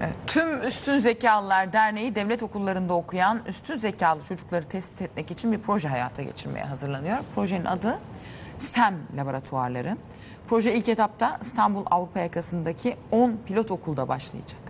Evet, Tüm Üstün Zekalılar Derneği devlet okullarında okuyan üstün zekalı çocukları tespit etmek için bir proje hayata geçirmeye hazırlanıyor. Projenin adı STEM laboratuvarları. Proje ilk etapta İstanbul Avrupa yakasındaki 10 pilot okulda başlayacak.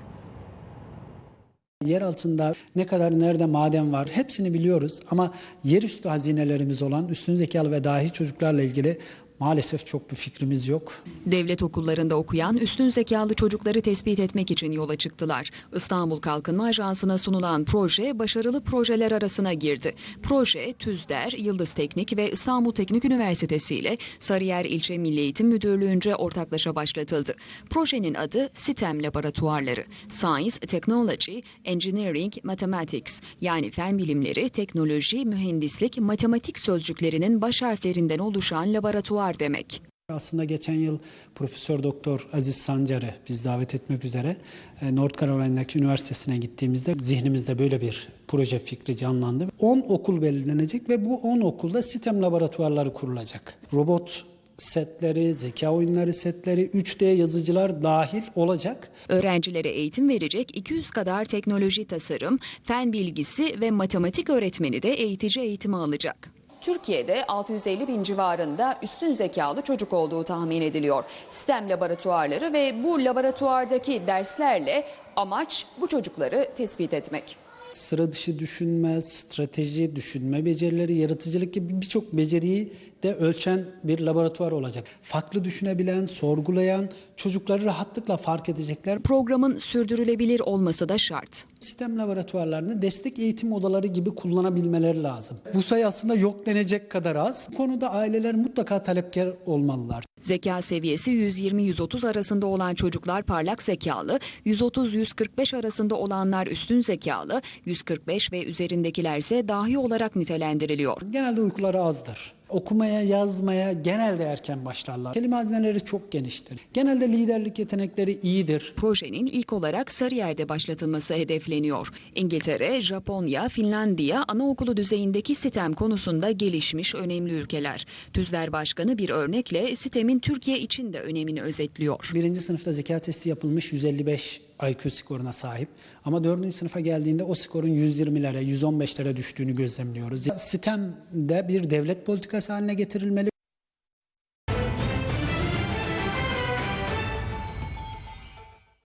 Yer altında ne kadar nerede maden var hepsini biliyoruz ama yerüstü hazinelerimiz olan üstün zekalı ve dahi çocuklarla ilgili maalesef çok bir fikrimiz yok. Devlet okullarında okuyan üstün zekalı çocukları tespit etmek için yola çıktılar. İstanbul Kalkınma Ajansı'na sunulan proje başarılı projeler arasına girdi. Proje TÜZDER, Yıldız Teknik ve İstanbul Teknik Üniversitesi ile Sarıyer İlçe Milli Eğitim Müdürlüğü'nce ortaklaşa başlatıldı. Projenin adı STEM Laboratuvarları. Science, Technology, Engineering, Mathematics yani fen bilimleri, teknoloji, mühendislik, matematik sözcüklerinin baş harflerinden oluşan laboratuvar demek. Aslında geçen yıl Profesör Doktor Aziz Sancar'ı biz davet etmek üzere e, North Carolina'daki üniversitesine gittiğimizde zihnimizde böyle bir proje fikri canlandı. 10 okul belirlenecek ve bu 10 okulda sistem laboratuvarları kurulacak. Robot setleri, zeka oyunları setleri, 3D yazıcılar dahil olacak. Öğrencilere eğitim verecek 200 kadar teknoloji tasarım, fen bilgisi ve matematik öğretmeni de eğitici eğitimi alacak. Türkiye'de 650 bin civarında üstün zekalı çocuk olduğu tahmin ediliyor. STEM laboratuvarları ve bu laboratuvardaki derslerle amaç bu çocukları tespit etmek. Sıra dışı düşünme, strateji düşünme becerileri, yaratıcılık gibi birçok beceriyi de ölçen bir laboratuvar olacak. Farklı düşünebilen, sorgulayan çocukları rahatlıkla fark edecekler. Programın sürdürülebilir olması da şart. Sistem laboratuvarlarını destek eğitim odaları gibi kullanabilmeleri lazım. Bu sayı aslında yok denecek kadar az. Bu konuda aileler mutlaka talepkar olmalılar. Zeka seviyesi 120-130 arasında olan çocuklar parlak zekalı, 130-145 arasında olanlar üstün zekalı, 145 ve üzerindekilerse dahi olarak nitelendiriliyor. Genelde uykuları azdır. Okumaya, yazmaya genelde erken başlarlar. Kelime hazineleri çok geniştir. Genelde liderlik yetenekleri iyidir. Projenin ilk olarak Sarıyer'de başlatılması hedefleniyor. İngiltere, Japonya, Finlandiya anaokulu düzeyindeki sistem konusunda gelişmiş önemli ülkeler. Tüzler Başkanı bir örnekle sistemin Türkiye için de önemini özetliyor. Birinci sınıfta zeka testi yapılmış 155 IQ skoruna sahip. Ama dördüncü sınıfa geldiğinde o skorun 120'lere, 115'lere düştüğünü gözlemliyoruz. Sistemde bir devlet politikası haline getirilmeli.